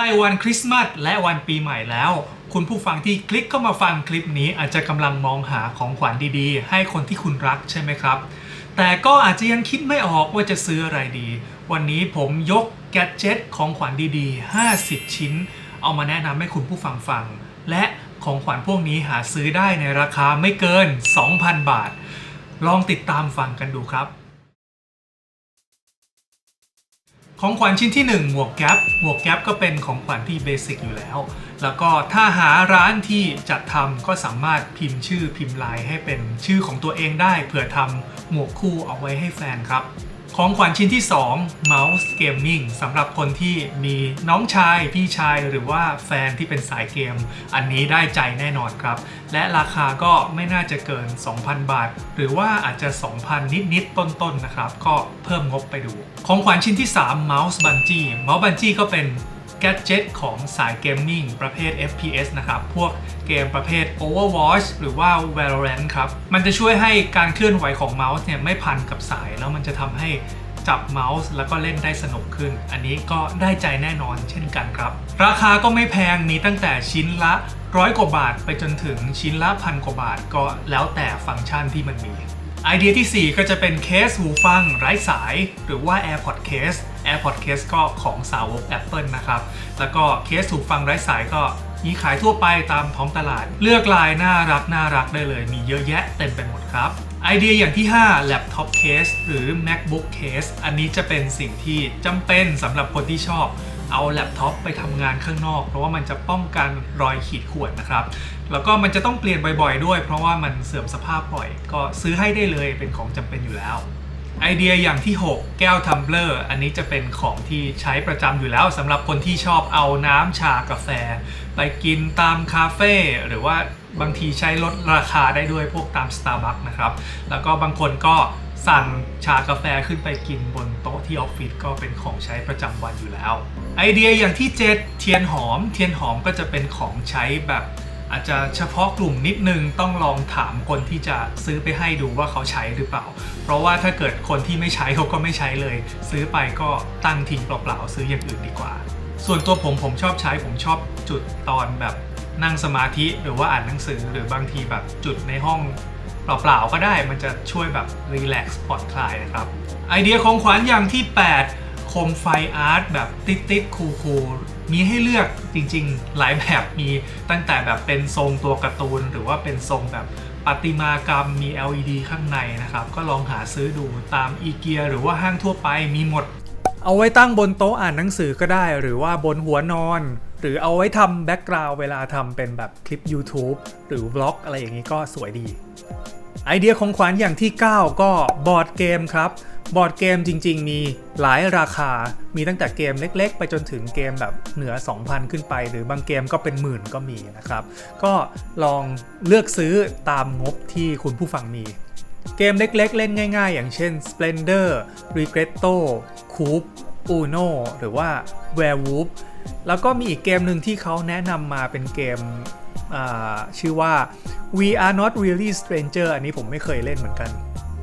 ล้วันคริสต์มาสและวันปีใหม่แล้ว คุณผู้ฟังที่คลิกเข้ามาฟังคลิปนี้อาจจะกำลังมองหาของขวัญดีๆ ให้คนที่คุณรักใช่ไหมครับ แต่ก็อาจจะยังคิดไม่ออกว่าจะซื้ออะไรดี วันนี้ผมยกแกดเจ็ตของขวัญดีๆ 50 ชิ้น เอามาแนะนำให้คุณผู้ฟังฟัง และของขวัญพวกนี้หาซื้อได้ในราคาไม่เกิน 2,000 บาท ลองติดตามฟังกันดูครับ ของขวัญชิ้นที่ 1 หมวกแก๊ปหมวกแก๊ปก็เป็นของขวัญที่เบสิกอยู่แล้ว แล้วก็ถ้าหาร้านที่จัดทำก็สามารถพิมพ์ชื่อพิมพ์ลายให้เป็นชื่อของตัวเองได้ เผื่อทำหมวกคู่เอาไว้ให้แฟนครับ ของขวัญชิ้นที่2เมาส์เกมมิ่งสำหรับคนที่มีน้องชาย พี่ชายหรือว่าแฟนที่เป็นสายเกม อันนี้ได้ใจแน่นอนครับ และราคาก็ไม่น่าจะเกิน 2,000 บาท หรือว่าอาจจะ 2,000 นิด ๆ ต้น ๆ นะครับ ก็เพิ่มงบไปดู ของขวัญชิ้นที่3เมาส์บันจี้เมาส์บันจี้ก็เป็น แกดเจ็ตของสายเกมมิ่งประเภท FPS นะครับ พวกเกมประเภท Overwatch หรือว่า Valorant ครับ มันจะช่วยให้การเคลื่อนไหวของเมาส์เนี่ยไม่พันกับสาย แล้วมันจะทำให้จับเมาส์แล้วก็เล่นได้สนุกขึ้น อันนี้ก็ได้ใจแน่นอนเช่นกันครับ ราคาก็ไม่แพงมีตั้งแต่ชิ้นละร้อยกว่าบาทไปจนถึงชิ้นละพันกว่าบาทก็แล้วแต่ฟังก์ชันที่มันมีไอเดียที่ 4 ก็จะเป็นเคสหูฟังไร้สาย หรือว่า AirPod Case AirPods Case ก็ของสาวก Apple นะครับ แล้วก็เคสหูกฟังไร้สายก็มีขายทั่วไปตามท้องตลาด เลือกลายน่ารักน่ารักได้เลย มีเยอะแยะเต็มไปหมดครับไอเดียอย่างที่ 5 Laptop Case หรือ MacBook Case อันนี้จะเป็นสิ่งที่จำเป็นสำหรับคนที่ชอบเอาแล็ปท็อปไปทำงานข้างนอก เพราะว่ามันจะป้องกันรอยขีดข่วนนะครับ แล้วก็มันจะต้องเปลี่ยนบ่อยๆด้วย เพราะว่ามันเสื่อมสภาพบ่อย ก็ซื้อให้ได้เลยเป็นของจำเป็นอยู่แล้ว ไอเดียอย่างที่ 6 แก้วทัมเบลอร์ อันนี้จะเป็นของที่ใช้ประจำอยู่แล้วสำหรับคนที่ชอบเอาน้ำชากาแฟ ไปกินตามคาเฟ่หรือว่าบางทีใช้ลดราคาได้ด้วยพวกตาม Starbucks นะครับ แล้วก็บางคนก็สั่งชากาแฟขึ้นไปกินบนโต๊ะที่ออฟฟิศก็เป็นของใช้ประจำวันอยู่แล้ว ไอเดียอย่างที่ 7 เทียนหอม เทียนหอมก็จะเป็นของใช้แบบ อาจจะเฉพาะกลุ่มนิดนึงต้องลองถามคนที่จะซื้อไปให้ดูว่าเขาใช้หรือเปล่า เพราะว่าถ้าเกิดคนที่ไม่ใช้เขาก็ไม่ใช้เลย ซื้อไปก็ตั้งทิ้งเปล่าๆซื้ออย่างอื่นดีกว่า ส่วนตัวผมผมชอบใช้ผมชอบจุดตอนแบบนั่งสมาธิหรือว่าอ่านหนังสือหรือบางทีแบบจุดในห้องเปล่าๆก็ได้มันจะช่วยแบบรีแลกซ์ผ่อนคลายนะครับ ไอเดียของขวัญอย่างที่ 8 โคมไฟอาร์ตแบบติดติดคูคูลๆมีให้เลือก จริงๆ หลายแบบมีตั้งแต่แบบเป็นทรงตัวการ์ตูน หรือว่าเป็นทรงแบบประติมากรรมมี LED ข้างในนะครับ ก็ลองหาซื้อดูตามอีเกียหรือว่าห้างทั่วไปมีหมด เอาไว้ตั้งบนโต๊ะอ่านหนังสือก็ได้ หรือว่าบนหัวนอน หรือเอาไว้ทำแบ็กกราวด์เวลาทำเป็นแบบคลิป YouTube หรือวล็อกอะไรอย่างนี้ก็สวยดี ไอเดียของขวัญอย่างที่ 9 ก็บอร์ดเกมครับ บอร์ดเกมจริง ๆ มีหลายราคา มีตั้งแต่เกมเล็ก ๆ ไปจนถึงเกมแบบเหนือ 2,000 ขึ้นไป หรือบางเกมก็เป็นหมื่นก็มีนะครับ ก็ลองเลือกซื้อตามงบที่คุณผู้ฟังมี เกมเล็ก ๆ เล่นง่าย ๆ อย่างเช่น Splendor Regretto Coop Uno หรือว่า Werewolf แล้วก็มีอีกเกมหนึ่งที่เขาแนะนำมาเป็นเกมชื่อว่า We Are Not Really Stranger อันนี้ผมไม่เคยเล่นเหมือนกัน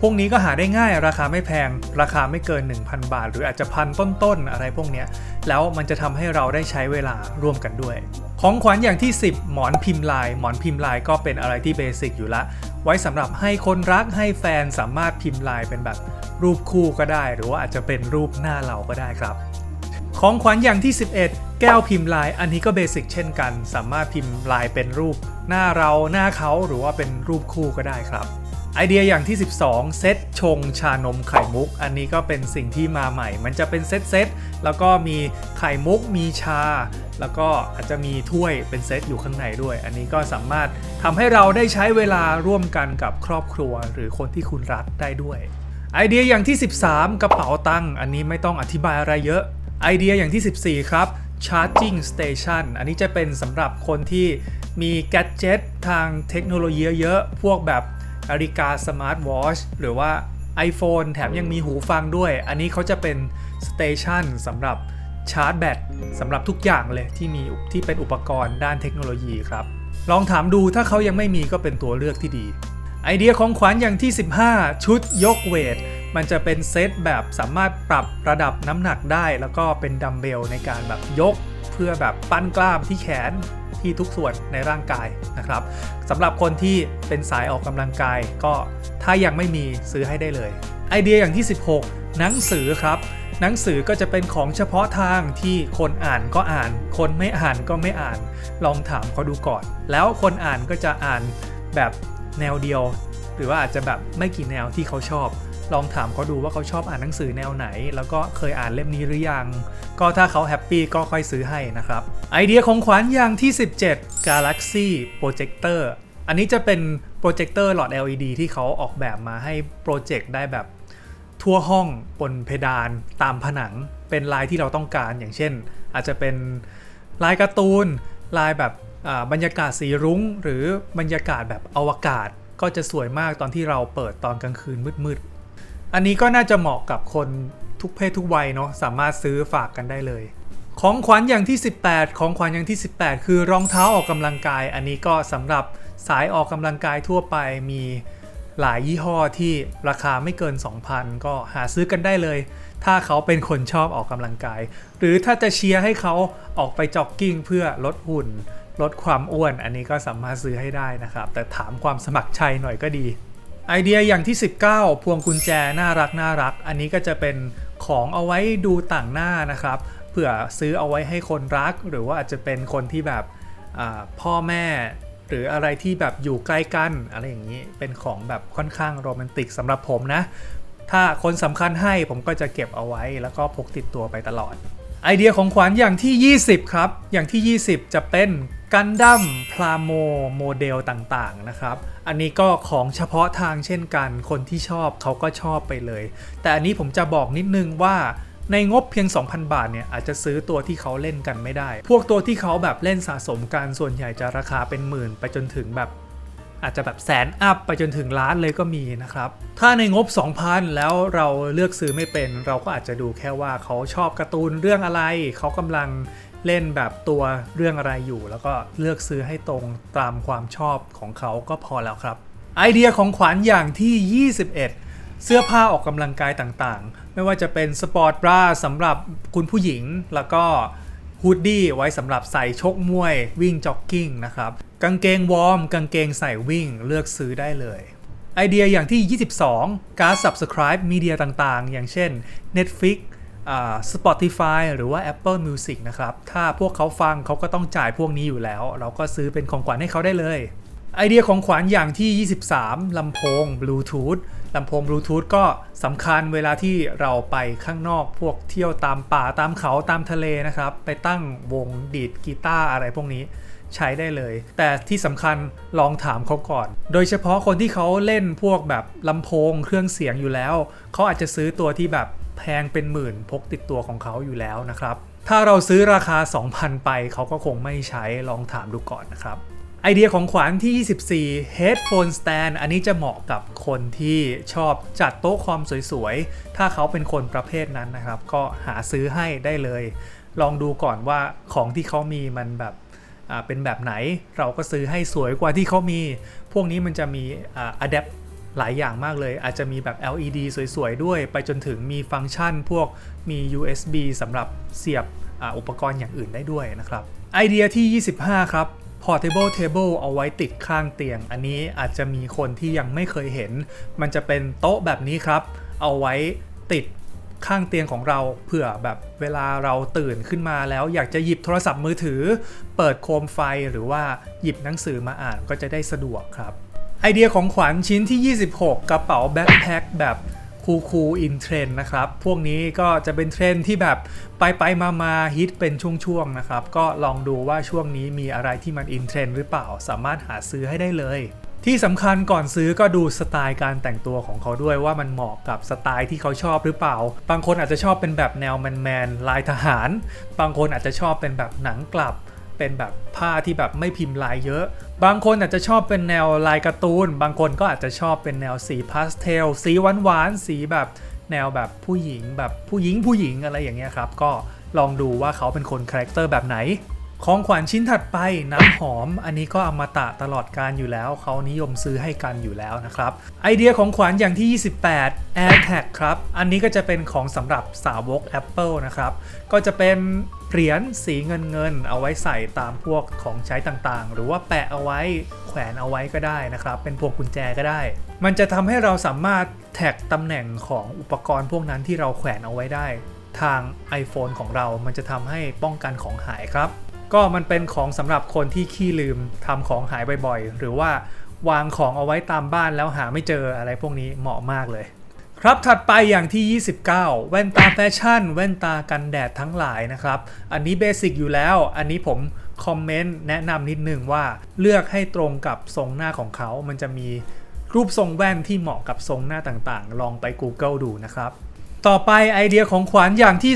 พวกนี้ก็หาได้ง่ายราคาไม่แพง ราคาไม่เกิน 1,000 บาท หรืออาจจะพันต้นๆอะไรพวกนี้แล้วมันจะทำให้เราได้ใช้เวลาร่วมกันด้วย ของขวัญอย่างที่ 10 หมอนพิมพ์ลาย หมอนพิมพ์ลายก็เป็นอะไรที่เบสิกอยู่ละ ไว้สำหรับให้คนรักให้แฟนสามารถพิมพ์ลายเป็นแบบรูปคู่ก็ได้ หรือว่าอาจจะเป็นรูปหน้าเราก็ได้ครับของขวัญอย่างที่ 11 แก้วพิมพ์ลาย อันนี้ก็เบสิกเช่นกัน สามารถพิมพ์ลายเป็นรูป หน้าเราหน้าเขาหรือว่าเป็นรูปคู่ก็ได้ครับ ไอเดียอย่างที่ 12 เซตชงชานมไข่มุก อันนี้ก็เป็นสิ่งที่มาใหม่ มันจะเป็นเซตเซตแล้วก็มีไข่มุกมีชา แล้วก็อาจจะมีถ้วยเป็นเซตอยู่ข้างในด้วย อันนี้ก็สามารถทำให้เราได้ใช้เวลาร่วมกันกับครอบครัว หรือคนที่คุณรักได้ด้วย ไอเดียอย่างที่ 13 กระเป๋าตังค์อันนี้ไม่ต้องอธิบายอะไรเยอะ ไอเดียอย่างที่ 14 ครับ Charging Station อันนี้จะเป็นสำหรับคนที่มีแกดเจิตทางเทคโนโลยีเยอะพวกแบบ นาฬิกาสมาร์ทวอชหรือว่า iPhone แถมยังมีหูฟังด้วย อันนี้เขาจะเป็นสเตชันสำหรับชาร์จแบตสำหรับทุกอย่างเลยที่มีที่เป็นอุปกรณ์ด้านเทคโนโลยีครับ ลองถามดูถ้าเขายังไม่มีก็เป็นตัวเลือกที่ดี ไอเดียของขวัญอย่างที่ 15 ชุดยกเวท มันจะเป็นเซตแบบสามารถปรับระดับน้ำหนักได้ แล้วก็เป็นดัมเบลในการแบบยก เพื่อแบบปั้นกล้ามที่แขน ที่ทุกส่วนในร่างกายนะครับสำหรับคนที่เป็นสายออกกำลังกายก็ถ้ายังไม่มีซื้อให้ได้เลย ไอเดียอย่างที่ 16 หนังสือครับ หนังสือก็จะเป็นของเฉพาะทางที่คนอ่านก็อ่าน คนไม่อ่านก็ไม่อ่าน ลองถามเขาดูก่อน แล้วคนอ่านก็จะอ่านแบบแนวเดียว หรือว่าอาจจะแบบไม่กี่แนวที่เขาชอบ ลองถามเขาดูว่าเขาชอบอ่านหนังสือแนวไหน แล้วก็เคยอ่านเล่มนี้หรือยัง ก็ถ้าเขาแฮปปี้ก็ค่อยซื้อให้นะครับ ไอเดียของขวัญอย่างที่ 17 Galaxy Projector อันนี้จะเป็นโปรเจคเตอร์หลอด LED ที่เขาออกแบบมาให้โปรเจกต์ได้แบบทั่วห้องบนเพดานตามผนังเป็นลายที่เราต้องการ อย่างเช่น อาจจะเป็นลายการ์ตูน ลายแบบบรรยากาศสีรุ้ง หรือบรรยากาศแบบอวกาศ ก็จะสวยมากตอนที่เราเปิดตอนกลางคืนมืดๆ อันนี้ก็น่าจะเหมาะกับคนทุกเพศทุกวัยเนาะสามารถซื้อฝากกันได้เลย ของขวัญอย่างที่ 18 ของขวัญอย่างที่ 18 คือรองเท้าออกกำลังกาย อันนี้ก็สำหรับสายออกกำลังกายทั่วไปมีหลายยี่ห้อที่ราคาไม่เกิน 2,000 ก็หาซื้อกันได้เลย ถ้าเขาเป็นคนชอบออกกำลังกาย หรือถ้าจะเชียร์ให้เขาออกไปจ็อกกิ้งเพื่อลดหุ่น ลดความอ้วน อันนี้ก็สามารถซื้อให้ได้นะครับ แต่ถามความสมัครใจหน่อยก็ดี ไอเดียอย่างที่ 19 พวงกุญแจน่ารักน่ารัก อันนี้ก็จะเป็นของเอาไว้ดูต่างหน้านะครับ เผื่อซื้อเอาไว้ให้คนรัก หรือว่าอาจจะเป็นคนที่แบบพ่อแม่ หรืออะไรที่แบบอยู่ใกล้กันอะไรอย่างนี้ เป็นของแบบค่อนข้างโรแมนติกสำหรับผมนะ ถ้าคนสำคัญให้ผมก็จะเก็บเอาไว้แล้วก็พกติดตัวไปตลอด ไอเดียของขวัญอย่างที่ 20 ครับ อย่างที่ 20 จะเป็นกันดั้มพลาโมโมเดลต่างๆนะครับ อันนี้ก็ของเฉพาะทางเช่นกัน คนที่ชอบเขาก็ชอบไปเลย แต่อันนี้ผมจะบอกนิดนึงว่าในงบเพียง 2,000 บาทเนี่ยอาจจะซื้อตัวที่เขาเล่นกันไม่ได้ พวกตัวที่เขาแบบเล่นสะสมกันส่วนใหญ่จะราคาเป็นหมื่นไปจนถึงแบบ อาจจะแบบแสนอัพไปจนถึงล้านเลยก็มีนะครับ ถ้าในงบ 2,000 แล้วเราเลือกซื้อไม่เป็น เราก็อาจจะดูแค่ว่าเขาชอบการ์ตูนเรื่องอะไร เขากำลัง เล่นแบบตัวเรื่องอะไรอยู่ แล้วก็เลือกซื้อให้ตรงตามความชอบของเขาก็พอแล้วครับ ไอเดียของขวัญอย่างที่ 21 เสื้อผ้าออกกำลังกายต่างๆ ไม่ว่าจะเป็นสปอร์ตบราสำหรับคุณผู้หญิงแล้วก็ฮูดดี้ไว้สำหรับใส่ชกมวยวิ่งจ็อกกิ้งนะครับ กางเกงวอร์ม กางเกงใส่วิ่งเลือกซื้อได้เลยไอเดียอย่างที่ 22 การ subscribe มีเดียต่างๆ อย่างเช่น Netflix Spotify หรือว่า Apple Music นะครับ ถ้าพวกเขาฟังเขาก็ต้องจ่ายพวกนี้อยู่แล้ว เราก็ซื้อเป็นของขวัญให้เขาได้เลย ไอเดียของขวัญอย่างที่ 23 ลำโพง Bluetooth ลำโพง Bluetooth ก็สำคัญเวลาที่เราไปข้างนอกพวกเที่ยวตามป่าตามเขาตามทะเลนะครับ ไปตั้งวงดีดกีตาร์อะไรพวกนี้ใช้ได้เลย แต่ที่สำคัญลองถามเขาก่อน โดยเฉพาะคนที่เขาเล่นพวกแบบลำโพงเครื่องเสียงอยู่แล้ว เขาอาจจะซื้อตัวที่แบบ แพงเป็นหมื่นพกติดตัวของเขาอยู่แล้วนะครับ ถ้าเราซื้อราคา 2,000 ไปเขาก็คงไม่ใช้ลองถามดูก่อนนะครับไอเดียของขวัญที่ 24 headphone stand อันนี้จะเหมาะกับคนที่ชอบจัดโต๊ะคอมสวยๆ ถ้าเขาเป็นคนประเภทนั้นนะครับ ก็หาซื้อให้ได้เลย ลองดูก่อนว่าของที่เขามีมันแบบเป็นแบบไหน เราก็ซื้อให้สวยกว่าที่เขามี พวกนี้มันจะมีอ่า adapt หลายอย่างมากเลย อาจจะมีแบบ LED สวยๆ ด้วย ไปจนถึงมีฟังก์ชันพวกมี USB สำหรับเสียบอ,อุปกรณ์อย่างอื่นได้ด้วยนะครับ ไอเดียที่ 25 ครับ portable table เอาไว้ติดข้างเตียง อันนี้อาจจะมีคนที่ยังไม่เคยเห็น มันจะเป็นโต๊ะแบบนี้ครับ เอาไว้ติดข้างเตียงของเราเผื่อแบบเวลาเราตื่นขึ้นมาแล้วอยากจะหยิบโทรศัพท์มือถือ เปิดโคมไฟหรือว่าหยิบหนังสือมาอ่านก็จะได้สะดวกครับ ไอเดียของขวัญชิ้นที่ 26 กระเป๋าแบ็คแพ็คแบบคูคูอินเทรนนะครับ พวกนี้ก็จะเป็นเทรนที่แบบไปไปมามาฮิตเป็นช่วงๆนะครับ ก็ลองดูว่าช่วงนี้มีอะไรที่มันอินเทรนหรือเปล่า สามารถหาซื้อให้ได้เลย ที่สำคัญก่อนซื้อก็ดูสไตล์การแต่งตัวของเขาด้วยว่ามันเหมาะกับสไตล์ที่เขาชอบหรือเปล่า บางคนอาจจะชอบเป็นแบบแนวแมนๆลายทหาร บางคนอาจจะชอบเป็นแบบหนังกลับ เป็นแบบผ้าที่แบบไม่พิมพ์ลายเยอะ บางคนอาจจะชอบเป็นแนวลายการ์ตูน บางคนก็อาจจะชอบเป็นแนวสีพาสเทล สีหวานๆ สีแบบแนวแบบผู้หญิงแบบผู้หญิงผู้หญิงอะไรอย่างเงี้ยครับ ก็ลองดูว่าเขาเป็นคนคาแรคเตอร์แบบไหน ของขวัญชิ้นถัดไปน้ำหอม อันนี้ก็อมตะตลอดการอยู่แล้ว เขานิยมซื้อให้กันอยู่แล้วนะครับ ไอเดียของขวัญอย่างที่ 28 AirTag ครับ อันนี้ก็จะเป็นของสำหรับสาวก Apple นะครับ ก็จะเป็น เหรียญสีเงินเงินเอาไว้ใส่ตามพวกของใช้ต่างๆ หรือว่าแปะเอาไว้แขวนเอาไว้ก็ได้นะครับ เป็นพวงกุญแจก็ได้ มันจะทำให้เราสามารถแท็กตำแหน่งของอุปกรณ์พวกนั้นที่เราแขวนเอาไว้ได้ ทาง iPhone ของเรา มันจะทำให้ป้องกันของหายครับ ก็มันเป็นของสำหรับคนที่ขี้ลืมทำของหายบ่อยๆ หรือว่าวางของเอาไว้ตามบ้านแล้วหาไม่เจออะไรพวกนี้เหมาะมากเลย ครับถัดไปอย่างที่ 29 แว่นตาแฟชั่น แว่นตากันแดดทั้งหลายนะครับ อันนี้เบสิกอยู่แล้ว อันนี้ผมคอมเมนต์แนะนำนิดนึงว่าเลือกให้ตรงกับทรงหน้าของเขา มันจะมีรูปทรงแว่นที่เหมาะกับทรงหน้าต่างๆ ลองไป Google ดูนะครับ ต่อไปไอเดียของขวัญอย่างที่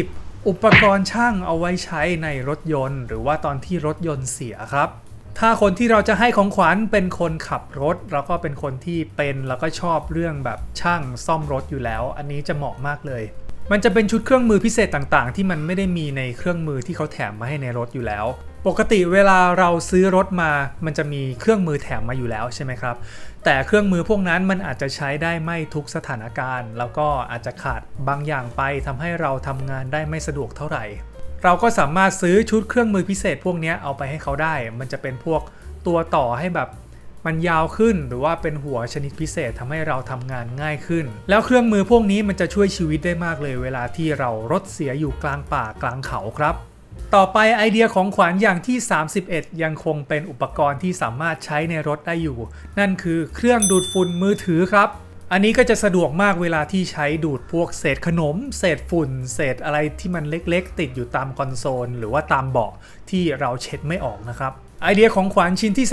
30 อุปกรณ์ช่างเอาไว้ใช้ในรถยนต์ หรือว่าตอนที่รถยนต์เสียครับ ถ้าคนที่เราจะให้ของขวัญเป็นคนขับรถ แล้วก็เป็นคนที่เป็นแล้วก็ชอบเรื่องแบบช่างซ่อมรถอยู่แล้ว อันนี้จะเหมาะมากเลย มันจะเป็นชุดเครื่องมือพิเศษต่างๆ ที่มันไม่ได้มีในเครื่องมือที่เขาแถมมาให้ในรถอยู่แล้ว ปกติเวลาเราซื้อรถมา มันจะมีเครื่องมือแถมมาอยู่แล้วใช่ไหมครับ แต่เครื่องมือพวกนั้นมันอาจจะใช้ได้ไม่ทุกสถานการณ์ แล้วก็อาจจะขาดบางอย่างไปทำให้เราทำงานได้ไม่สะดวกเท่าไหร่ เราก็สามารถซื้อชุดเครื่องมือพิเศษพวกนี้เอาไปให้เขาได้ มันจะเป็นพวกตัวต่อให้แบบมันยาวขึ้นหรือว่าเป็นหัวชนิดพิเศษทำให้เราทำงานง่ายขึ้น แล้วเครื่องมือพวกนี้มันจะช่วยชีวิตได้มากเลย เวลาที่เรารถเสียอยู่กลางป่ากลางเขาครับ ต่อไปไอเดียของขวัญอย่างที่ 31 ยังคงเป็นอุปกรณ์ที่สามารถใช้ในรถได้อยู่ นั่นคือเครื่องดูดฝุ่นมือถือครับ อันนี้ก็จะสะดวกมากเวลาที่ใช้ดูดพวกเศษขนม เศษฝุ่น เศษอะไรที่มันเล็กๆ ติดอยู่ตามคอนโซล หรือว่าตามเบาะที่เราเช็ดไม่ออกนะครับ ไอเดียของขวัญชิ้นที่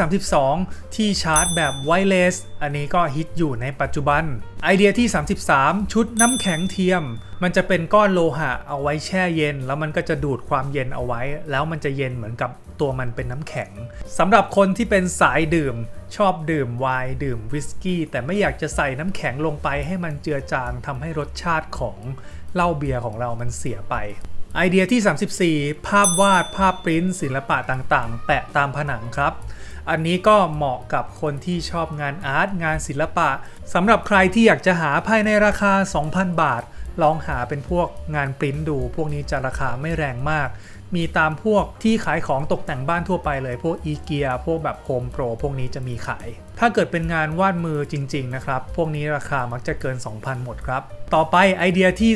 32 ที่ชาร์จแบบไวเลสอันนี้ก็ฮิตอยู่ในปัจจุบัน ไอเดียที่ 33 ชุดน้ำแข็งเทียม มันจะเป็นก้อนโลหะเอาไว้แช่เย็น แล้วมันก็จะดูดความเย็นเอาไว้ แล้วมันจะเย็นเหมือนกับตัวมันเป็นน้ำแข็งสำหรับคนที่เป็นสายดื่ม ชอบดื่มไวน์ดื่มวิสกี้ แต่ไม่อยากจะใส่น้ำแข็งลงไปให้มันเจือจางทำให้รสชาติของเหล้าเบียร์ของเรามันเสียไป ไอเดียที่ 34 ภาพวาดภาพปริ้นศิลปะต่างๆ แปะตามผนังครับ อันนี้ก็เหมาะกับคนที่ชอบงานอาร์ตงานศิลปะสำหรับใครที่อยากจะหาภายในราคา 2,000 บาท ลองหาเป็นพวกงานปริ้นดู พวกนี้จะราคาไม่แรงมาก มีตามพวกที่ขายของตกแต่งบ้านทั่วไปเลย พวกอีเกียพวกแบบโฮมโปรพวกนี้จะมีขาย ถ้าเกิดเป็นงานวาดมือจริง ๆ นะครับ พวกนี้ราคามักจะเกิน 2,000 หมดครับ ต่อไปไอเดียที่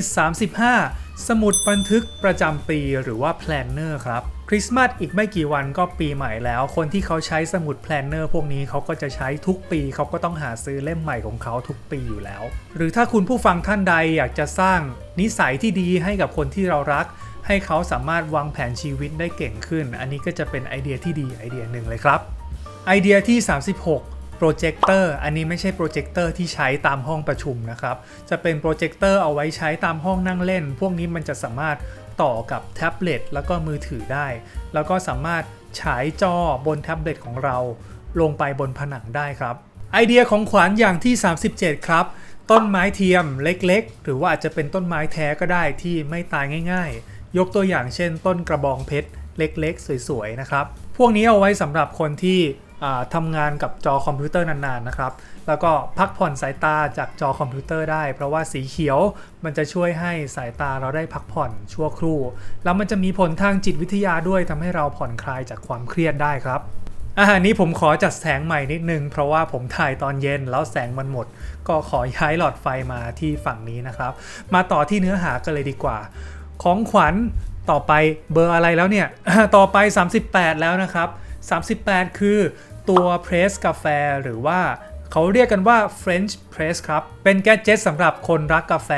35 สมุดบันทึกประจำปีหรือว่า planner ครับ คริสต์มาสอีกไม่กี่วันก็ปีใหม่แล้ว คนที่เขาใช้สมุดแพลนเนอร์พวกนี้เขาก็จะใช้ทุกปีเขาก็ต้องหาซื้อเล่มใหม่ของเขาทุกปีอยู่แล้ว หรือถ้าคุณผู้ฟังท่านใดอยากจะสร้างนิสัยที่ดีให้กับคนที่เรารัก ให้เขาสามารถวางแผนชีวิตได้เก่งขึ้น อันนี้ก็จะเป็นไอเดียที่ดีไอเดียหนึ่งเลยครับไอเดียที่ 36 โปรเจคเตอร์อันนี้ไม่ใช่โปรเจคเตอร์ที่ใช้ตามห้องประชุมนะครับ จะเป็นโปรเจคเตอร์เอาไว้ใช้ตามห้องนั่งเล่น พวกนี้มันจะสามารถต่อกับแท็บเล็ตแล้วก็มือถือได้ แล้วก็สามารถฉายจอบนแท็บเล็ตของเราลงไปบนผนังได้ครับ ไอเดียของขวัญอย่างที่ 37 ครับ ต้นไม้เทียมเล็กๆ หรือว่าอาจจะเป็นต้นไม้แท้ก็ได้ที่ไม่ตายง่าย ๆ ยกตัวอย่างเช่น ต้นกระบองเพชรเล็กๆ สวยๆนะครับ พวกนี้เอาไว้สำหรับคนที่ ทำงานกับจอคอมพิวเตอร์นานๆนะครับ แล้วก็พักผ่อนสายตาจากจอคอมพิวเตอร์ได้ เพราะว่าสีเขียวมันจะช่วยให้สายตาเราได้พักผ่อนชั่วครู่ แล้วมันจะมีผลทางจิตวิทยาด้วยทำให้เราผ่อนคลายจากความเครียดได้ครับอาหารนี้ผมขอจัดแสงใหม่นิดนึง เพราะว่าผมถ่ายตอนเย็นแล้วแสงมันหมด ก็ขอย้ายหลอดไฟมาที่ฝั่งนี้นะครับ มาต่อที่เนื้อหากันเลยดีกว่า ของขวัญต่อไปเบอร์อะไรแล้วเนี่ย ต่อไป 38 แล้วนะครับ 38 คือ ตัวเพรสกาแฟหรือว่าเขาเรียกกันว่า French Press ครับ เป็นแกดเจ็ตสำหรับคนรักกาแฟ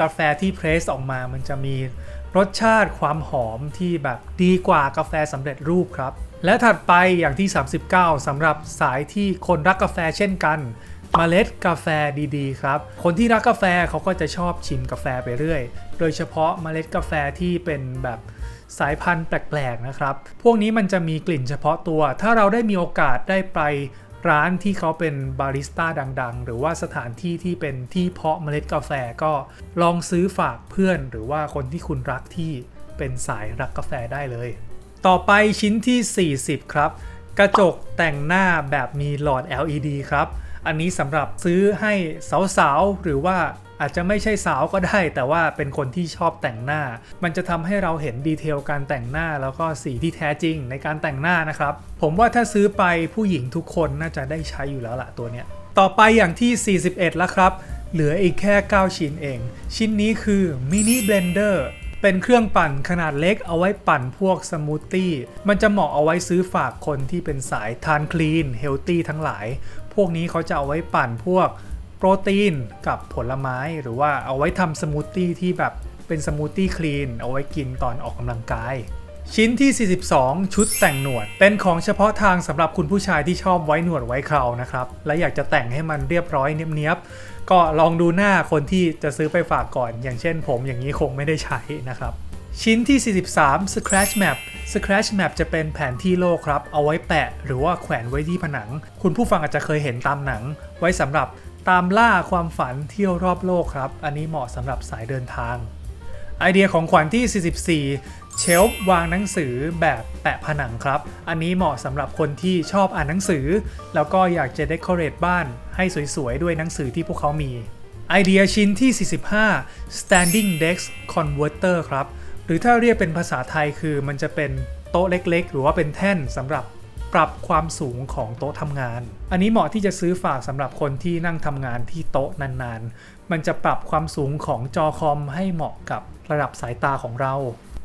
กาแฟที่เพรสออกมามันจะมีรสชาติความหอมที่แบบดีกว่ากาแฟสำเร็จรูปครับ และถัดไปอย่างที่ 39สำหรับสายที่คนรักกาแฟเช่นกันเมล็ดกาแฟดีๆ ครับ คนที่รักกาแฟเขาก็จะชอบชิมกาแฟไปเรื่อย โดยเฉพาะเมล็ดกาแฟที่เป็นแบบ สายพันธุ์แปลกๆนะครับ พวกนี้มันจะมีกลิ่นเฉพาะตัว ถ้าเราได้มีโอกาสได้ไปร้านที่เขาเป็นบาริสต้าดังๆ หรือว่าสถานที่ที่เป็นที่เพาะเมล็ดกาแฟก็ลองซื้อฝากเพื่อน หรือว่าคนที่คุณรักที่เป็นสายรักกาแฟได้เลย ต่อไปชิ้นที่ 40 ครับ กระจกแต่งหน้าแบบมีหลอด LED ครับ อันนี้สำหรับซื้อให้สาวๆ หรือว่า อาจจะไม่ใช่สาวก็ได้ แต่ว่าเป็นคนที่ชอบแต่งหน้า มันจะทำให้เราเห็นดีเทลการแต่งหน้าแล้วก็สีที่แท้จริงในการแต่งหน้านะครับ ผมว่าถ้าซื้อไปผู้หญิงทุกคนน่าจะได้ใช้อยู่แล้วล่ะตัวเนี้ย ต่อไปอย่างที่ 41 แล้วครับ เหลืออีกแค่ 9 ชิ้นเอง ชิ้นนี้คือมินิเบลนเดอร์เป็นเครื่องปั่นขนาดเล็กเอาไว้ปั่นพวกสมูทตี้ มันจะเหมาะเอาไว้ซื้อฝากคนที่เป็นสายทานคลีนเฮลตี้ทั้งหลาย พวกนี้เขาจะเอาไว้ปั่นพวก โปรตีนกับผลไม้หรือว่าเอาไว้ทำสมูทตี้ที่แบบเป็นสมูทตี้คลีนเอาไว้กินตอนออกกำลังกาย ชิ้นที่ 42 ชุดแต่งหนวด เป็นของเฉพาะทางสำหรับคุณผู้ชายที่ชอบไว้หนวดไว้เครานะครับ และอยากจะแต่งให้มันเรียบร้อยเนียบๆก็ลองดูหน้าคนที่จะซื้อไปฝากก่อน อย่างเช่นผมอย่างนี้คงไม่ได้ใช้นะครับชิ้นที่ 43 Scratch Map Scratch Map จะเป็นแผนที่โลกครับ เอาไว้แปะ หรือว่าแขวนไว้ที่ผนัง คุณผู้ฟังอาจจะเคยเห็นตามหนัง ไว้สำหรับ ตามล่าความฝันเที่ยวรอบโลกครับ อันนี้เหมาะสำหรับสายเดินทาง ไอเดียของขวัญที่ 44 เชลฟ์วางหนังสือแบบแปะผนังครับ อันนี้เหมาะสำหรับคนที่ชอบอ่านหนังสือ แล้วก็อยากจะเดคอเรทบ้านให้สวยๆ ด้วยหนังสือที่พวกเขามี ไอเดียชิ้นที่ 45 standing desk converter ครับ หรือถ้าเรียกเป็นภาษาไทยคือมันจะเป็นโต๊ะเล็กๆ หรือว่าเป็นแท่นสำหรับ ปรับความสูงของโต๊ะทำงาน อันนี้เหมาะที่จะซื้อฝากสำหรับคนที่นั่งทำงานที่โต๊ะนานๆ มันจะปรับความสูงของจอคอมให้เหมาะกับระดับสายตาของเรา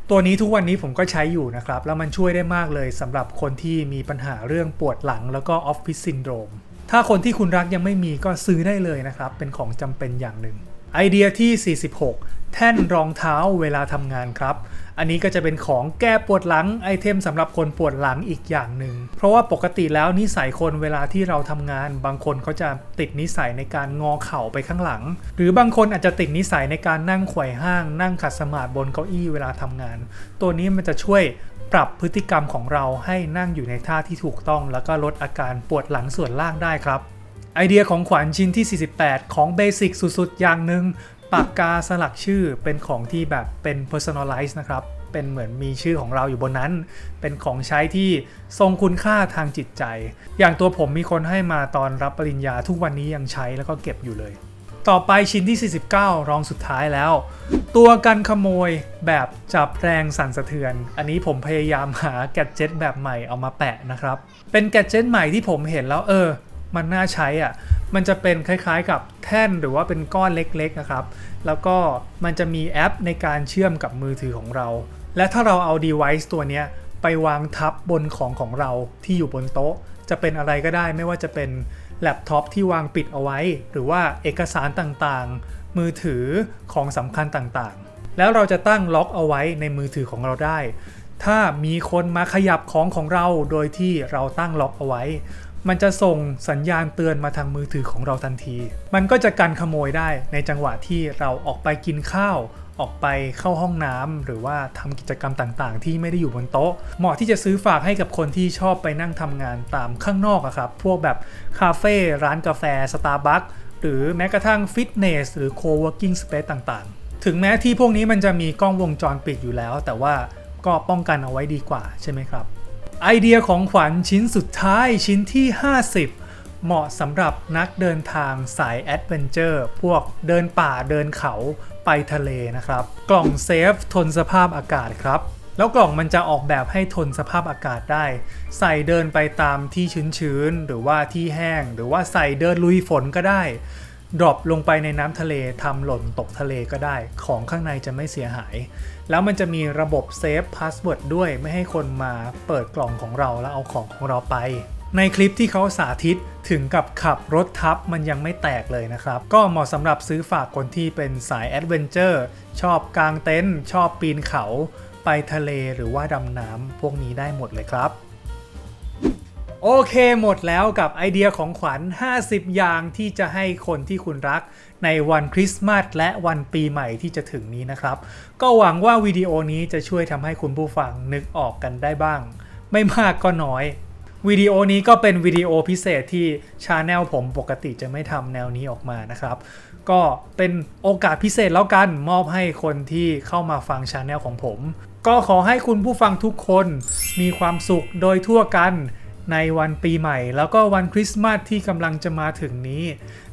ตัวนี้ทุกวันนี้ผมก็ใช้อยู่นะครับ แล้วมันช่วยได้มากเลยสำหรับคนที่มีปัญหาเรื่องปวดหลังแล้วก็ออฟฟิศซินโดรม ถ้าคนที่คุณรักยังไม่มีก็ซื้อได้เลยนะครับ เป็นของจำเป็นอย่างหนึ่ง ไอเดียที่ 46 แท่นรองเท้าเวลาทำงานครับ อันนี้ก็จะเป็นของแก้ปวดหลังไอเทมสำหรับคนปวดหลังอีกอย่างหนึ่ง เพราะว่าปกติแล้วนิสัยคนเวลาที่เราทำงาน บางคนเขาจะติดนิสัยในการงอเข่าไปข้างหลัง หรือบางคนอาจจะติดนิสัยในการนั่งไขว่ห้าง นั่งขัดสมาธิบนเก้าอี้เวลาทำงาน ตัวนี้มันจะช่วยปรับพฤติกรรมของเราให้นั่งอยู่ในท่าที่ถูกต้อง แล้วก็ลดอาการปวดหลังส่วนล่างได้ครับไอเดียของขวัญชิ้นที่ 48 ของเบสิกสุดๆ อย่างหนึ่ง ปากกาสลักชื่อเป็นของที่แบบเป็น personalize นะครับ เป็นเหมือนมีชื่อของเราอยู่บนนั้น เป็นของใช้ที่ทรงคุณค่าทางจิตใจ อย่างตัวผมมีคนให้มาตอนรับปริญญาทุกวันนี้ยังใช้แล้วก็เก็บอยู่เลย ต่อไปชิ้นที่ 49 รองสุดท้ายแล้ว ตัวกันขโมยแบบจับแรงสั่นสะเทือน อันนี้ผมพยายามหาแกดเจ็ตแบบใหม่เอามาแปะนะครับ เป็นแกดเจ็ตใหม่ที่ผมเห็นแล้วเออ มันน่าใช้อะ มันจะเป็นคล้ายๆกับแท่นหรือว่าเป็นก้อนเล็กๆนะครับ แล้วก็มันจะมีแอปในการเชื่อมกับมือถือของเรา และถ้าเราเอา device ตัวนี้ไปวางทับบนของของเราที่อยู่บนโต๊ะ จะเป็นอะไรก็ได้ไม่ว่าจะเป็นแล็ปท็อปที่วางปิดเอาไว้ หรือว่าเอกสารต่างๆ มือถือของสำคัญต่างๆ แล้วเราจะตั้งล็อกเอาไว้ในมือถือของเราได้ ถ้ามีคนมาขยับของของเราโดยที่เราตั้งล็อกเอาไว้ มันจะส่งสัญญาณเตือนมาทางมือถือของเราทันที มันก็จะกันขโมยได้ในจังหวะที่เราออกไปกินข้าว ออกไปเข้าห้องน้ำหรือว่าทำกิจกรรมต่างๆ ที่ไม่ได้อยู่บนโต๊ะ เหมาะที่จะซื้อฝากให้กับคนที่ชอบไปนั่งทำงานตามข้างนอกอะครับ พวกแบบคาเฟ่ร้านกาแฟสตาร์บัคหรือแม้กระทั่งฟิตเนสหรือโคเวิร์กิ้งสเปซต่างๆ ถึงแม้ที่พวกนี้มันจะมีกล้องวงจรปิดอยู่แล้ว แต่ว่าก็ป้องกันเอาไว้ดีกว่าใช่ไหมครับ ไอเดียของขวัญชิ้นสุดท้ายชิ้นที่ 50 เหมาะสำหรับนักเดินทางสายแอดเวนเจอร์ พวกเดินป่าเดินเขาไปทะเลนะครับ กล่องเซฟทนสภาพอากาศครับ แล้วกล่องมันจะออกแบบให้ทนสภาพอากาศได้ ใส่เดินไปตามที่ชื้นๆ หรือว่าที่แห้ง หรือว่าใส่เดินลุยฝนก็ได้ ดรอปลงไปในน้ำทะเลทำหล่นตกทะเลก็ได้ ของข้างในจะไม่เสียหาย แล้วมันจะมีระบบเซฟพาสเวิร์ดด้วยไม่ให้คนมาเปิดกล่องของเราแล้วเอาของของเราไป ในคลิปที่เขาสาธิตถึงกับขับรถทับมันยังไม่แตกเลยนะครับ ก็เหมาะสำหรับซื้อฝากคนที่เป็นสายแอดเวนเจอร์ชอบกางเต็นท์ชอบปีนเขา ไปทะเลหรือว่าดำน้ำพวกนี้ได้หมดเลยครับ โอเคหมดแล้วกับไอเดียของขวัญ 50 อย่างที่จะให้คนที่คุณรักในวันคริสต์มาสและวันปีใหม่ที่จะถึงนี้นะครับ ก็หวังว่าวิดีโอนี้จะช่วยทำให้คุณผู้ฟังนึกออกกันได้บ้าง ไม่มากก็น้อยวิดีโอนี้ก็เป็นวิดีโอพิเศษที่ชาแนลผมปกติจะไม่ทำแนวนี้ออกมานะครับ ก็เป็นโอกาสพิเศษแล้วกันมอบให้คนที่เข้ามาฟังชาแนลของผม ก็ขอให้คุณผู้ฟังทุกคนมีความสุขโดยทั่วกัน ในวันปีใหม่ แล้วก็วันคริสต์มาสที่กำลังจะมาถึงนี้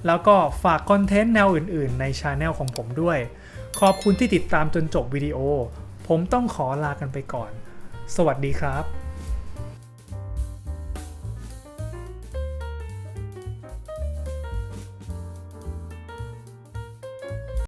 แล้วก็ฝากคอนเทนต์แนวอื่นๆ ในช anel ของผมด้วย ขอบคุณที่ติดตามจนจบวิดีโอ ผมต้องขอลากันไปก่อน สวัสดีครับ